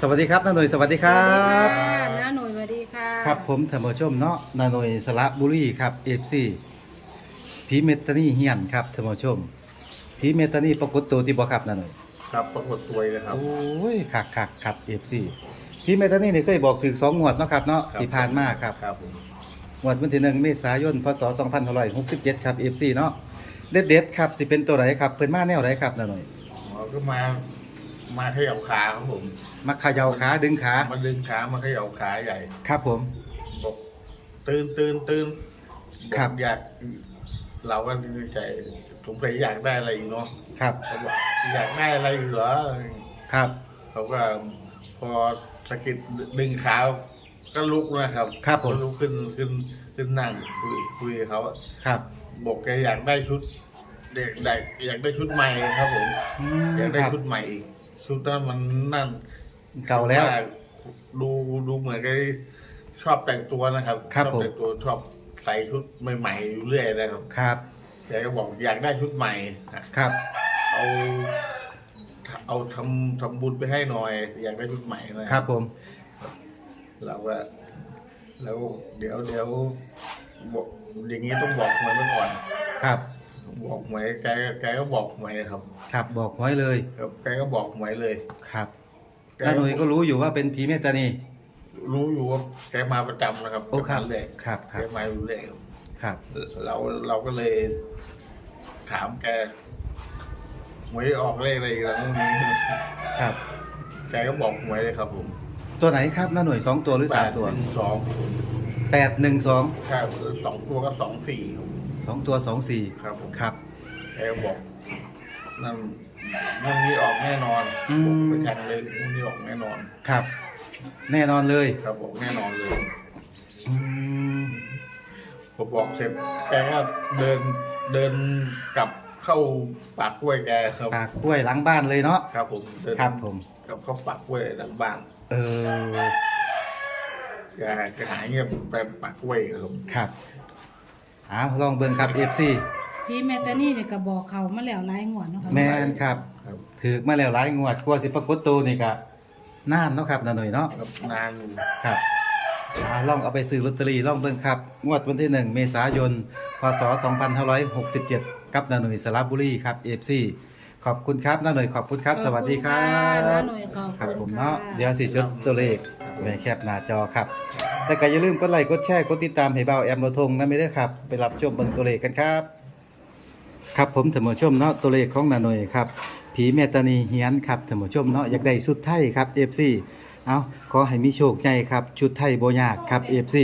สวัสดีครับน้าหน่ยสวัสดีครับสวัสดีค่ะน้าหน่วยสวัสดีค่ะครับผมธรรมชมเนาะนาหน่ยสระบุรีครับเอฟซีผีเมตตานีเฮียนครับธรรมชมผีเมตตานีปรากฏตัวที่บ่ครับนาหน่ยครับปรากฏตัวเลยครับโอ้ยคักคักครับเอฟซีผีเมตตานีนี่เคยบอกถึงสองงวดเนาะครับเนาะครับที่ผ่านมาครับครับผมงวดวันที่หนึ่งเมษายนพศ2567ครับเอฟซีเนาะเด็ดเด็ดๆครับสิเป็นตัวไหนครับเพิ่นมาแนวไหนครับนาหน่อยหมอก็มา มาเขย่าขาครับผม มาเขย่าขาดึงขามาดึงขามาเขย่าขาใหญ่ ครับผม บอกตื่นตื่นตื่นครับ อกอยาก เราก็ดีใจผมเคยอยากได้อะไรอีกเนาะครับ เขาบอกอยากได้อะไรอีกเหรอ ครับ เขาก็พอสะกิดดึงขาก็ลุกนะครับครับผม ก็ลุกขึ้นขึ้นขึ้นนั่งคุยคุยกับเขาครับ บอกแกอยากได้ชุด เด็กได้อยากได้ชุดใหม่ครับผม อืมอยากได้ครับ ชุดใหม่อีก ชุดนั้นมันนั่นเก่าแล้ว ดูดูเหมือนกับชอบแต่งตัวนะครับครับชอบแต่งตัวชอบใส่ชุดใหม่ๆอยู่เรื่อยนะครับ ครับแกก็บอกอยากได้ชุดใหม่ครับ เอาเอาทำทำบุญไปให้หน่อย อยากได้ชุดใหม่นะครับ ผมเราก็แล้วเดี๋ยวเดี๋ยวบอกอย่างนี้ต้องบอกหวยไว้ก่อนครับ บอกหวยแกแกก็บอกหวยครับครับบอกไว้เลย ครับแกก็บอกหวยเลย ครับแกน้าหน่ยก็รู้อยู่ว่าเป็นผีเมตตานีรู้อยู่ว่าแกมาประจำนะครับโอ้ครับแกมาเลยครับคแกรับมาอยู่เลยครับเราเราก็เลย ถามแกหวยออกเลขอะไรอีกแล้วนี้ครับ แกก็บอกหวยเลยครับผมตัวไหนครับน้าหน่ยสองตัวหรือสามตัวแปดหนึ่งสองแปดหนึ่งสองครับสองตัวก็สองสี่ครับ สองตัวสองสี่ครับผม ครับ แกบอกนั่นมันนี้ออกแน่นอนอืม ผมไปแทงเลยมันนี้ออกแน่นอน ครับ แน่นอนเลยครับบอกแน่นอนเลยอืมผมบอกเสร็จแกก็เดินเดินกลับเข้าปากกล้วยแกครับปากกล้วยหลังบ้านเลยเนาะครับผมเดินครับผม กลับเข้าปากกล้วยหลังบ้านเออแกแกหายเงียบไปปากกล้วยครับ ครับ เอาลองเบิ่งครับเอฟซีพี่แมตตานี่เนี่ยก็บอกเขามาแล้วหลายงวดเนาะค่ะแมนครับครับถือมาแล้วหลายงวดกลัวสิปรากฏตัวนี่ครับน่านเนาะครับน้าหน่ยเนาะครับนานอยู่ครับอ่าลองเอาไปซื้อลอตเตอรี่ลองเบิ่งครับ งวดวันที่ 1 เมษายน พศ 2567 กับนาหน่ยสระบุรีครับ FC ขอบคุณครับนาหน่ยขอบคุณครับ สวัสดีครัขอบคุณค่ะน้าบ หน่วยขอบครับคุผณมค่ะเนาะเดี๋ยวสิจดตัวเลข ไว้แคปหน้าจอครับ แต่ก็อย่าลืมกดไลค์กดแชร์กดติดตามให้เบาแอมโรทงนะไม่ได้ครับ ไปรับชมเบิ่งตัวเลขกันครับ ครับผมท่านผู้ชมเนาะตัวเลขของนาหน่ยครับ ผีเมตตานีเฮียนครับท่านผู้ชมเนาะอยากได้สุดไทยครับ FC เอาขอให้มีโชคใหญ่ครับ ชุดไทยโบยากครับ FC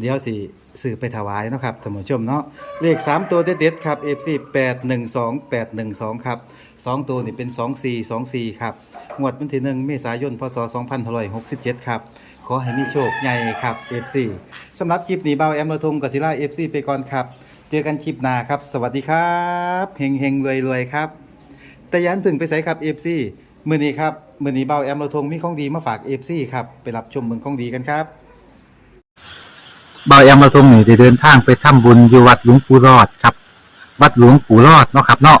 เดี๋ยวสิสื่อไปถวายเนาะครับท่านผู้ชมเนาะเลข 3 ตัวเด็ดๆครับ FC 812 812 ครับ 2ตัวนี่เป็น24 24ครับงวดวันที่1เมษายนพศ2567ครับ ขอให้มีโชคใหญ่ครับ FC สำหรับคลิปนี้เบาแอมระทงกับศิลา FC ไปก่อนครับ เจอกันคลิปหน้าครับ สวัสดีครับเฮงเฮงรวยรวยครับ แต่ยันพึ่งไปใส่ครับ FC มือนี้ครับมือนี้เบาแอมราทงมีของดีมาฝาก FC ครับไปรับชมเมืองของดีกันครับเบาแอมราทงนี่ได้เดินทางไปทำบุญอยู่วัดหลวงปู่รอดครับ วัดหลวงปู่รอดเนาะครับเนาะ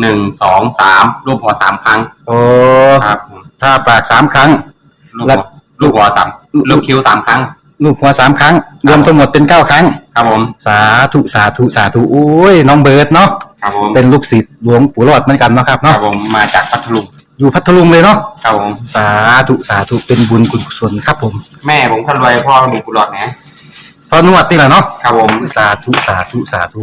หนึ่งสองสามรูปหัวสามครั้งโอ้ครับผมถ้าปากสามครั้งลูกแล้หัววลูกหัวสามลูกคิ้วสามครั้ง ลูกหัวสามครั้ง รวมทั้งหมดเป็นเก้าครั้ง ครับผมสาธุสาธุสาธุโอ้ยน้องเบิร์ดเนาะครับผมเป็นลูกศิษย์หลวงปู่รอดเหมือนกันเนาะครับครับเนาะผมมาจากพัทลุงอยู่พัทลุงเลยเนาะครับผมสาธุสาธุเป็นบุญกุศลครับผมแม่ผมคนรวยพ่อมีกุหลาบนะพอนวดนี่แหละเนาะครับผม สาธุสาธุสาธุ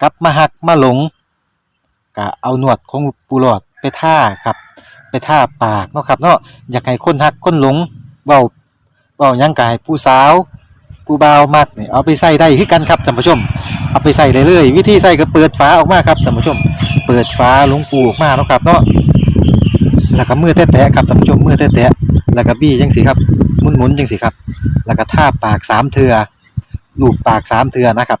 กลับมาหักมาหลงก็เอาหนวดของปูหลอดไปท่าครับ ไปท่าปากเนาะครับเนาะอยากให้คนหักคนหลงเว้าเว้ายังกายผู้สาวผู้บ่าวมักนี่เอาไปใส่ได้คือกันครับท่านผู้ชม เอาไปใส่เลยเลยวิธีใส่ก็เปิดฝาออกมาครับท่านผู้ชม เปิดฝาหลวงปูออกมาเนาะครับเนาะแล้วก็มือแตะๆครับท่านผู้ชมมือแตะๆแล้วก็บี้จังสิครับหมุนๆจังสิครับ แล้วก็ท่าปากสามเทือลูบปากสามเทือนะครับ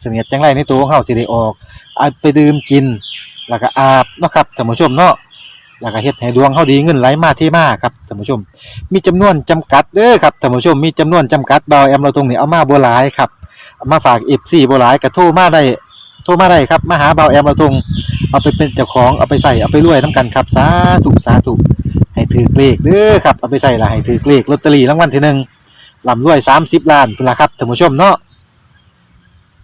เสนียดจังไรในตัวของเฮาสิได้ออกเอาไปดื่มกิน แล้วก็อาบเนาะครับท่านผู้ชมเนาะแล้วก็เฮ็ดให้ดวงเฮาดีเงินไหลมาเทมาครับท่านผู้ชม มีจำนวนจำกัดเด้อครับท่านผู้ชมมีจำนวนจำกัดเบาแอมเราตรงนี้เอามาบ่หลายครับเอามาฝาก FC บ่หลายก็โทรมาได้โทรมาได้ครับมาหาเบาแอมเราตรงเอาไปเป็นเจ้าของเอาไปใส่เอาไปรวยนํกันครับสาธุสาธุให้ถือเลขเด้อครับเอาไปใส่ละให้ถือเลขลอตเตอรี่รางวัลที่หนึ่งลำรวย30ล้านพุ่นละครับท่านผู้ชมเนาะ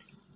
รับ